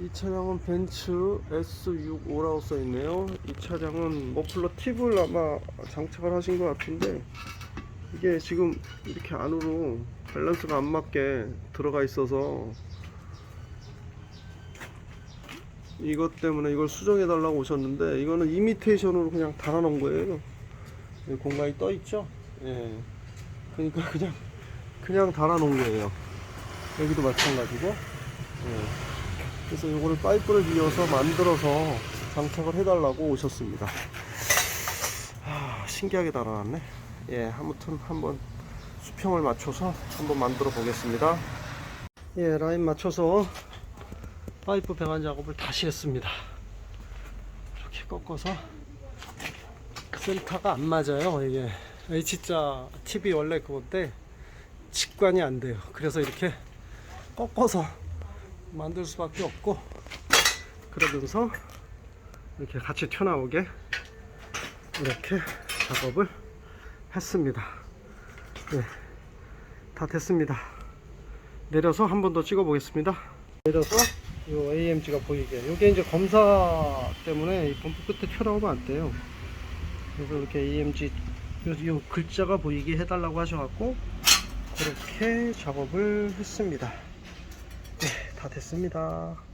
이 차량은 벤츠 S65라고 써 있네요. 이 차량은 머플러 팁을 아마 장착을 하신 것 같은데 이게 지금 이렇게 안으로 밸런스가 안 맞게 들어가 있어서 이것 때문에 이걸 수정해 달라고 오셨는데 이거는 이미테이션으로 그냥 달아 놓은 거예요. 여기 공간이 떠 있죠? 예. 그러니까 그냥 그냥 달아 놓은 거예요. 여기도 마찬가지고. 예. 그래서 이거를 파이프를 이어서 만들어서 장착을 해달라고 오셨습니다. 아, 신기하게 달아놨네. 예, 아무튼 한번 수평을 맞춰서 한번 만들어 보겠습니다. 예, 라인 맞춰서 파이프 배관 작업을 다시 했습니다. 이렇게 꺾어서 센터가 안 맞아요. 이게 H자 TV 원래 그건데 직관이 안 돼요. 그래서 이렇게 꺾어서 만들 수밖에 없고 그러면서 이렇게 같이 튀어나오게 이렇게 작업을 했습니다. 네, 다 됐습니다. 내려서 한 번 더 찍어 보겠습니다. 내려서 이 AMG가 보이게. 이게 이제 검사 때문에 이 범프 끝에 튀어나오면 안 돼요. 그래서 이렇게 AMG 요, 요 글자가 보이게 해달라고 하셔갖고 그렇게 작업을 했습니다. 네, 다 됐습니다.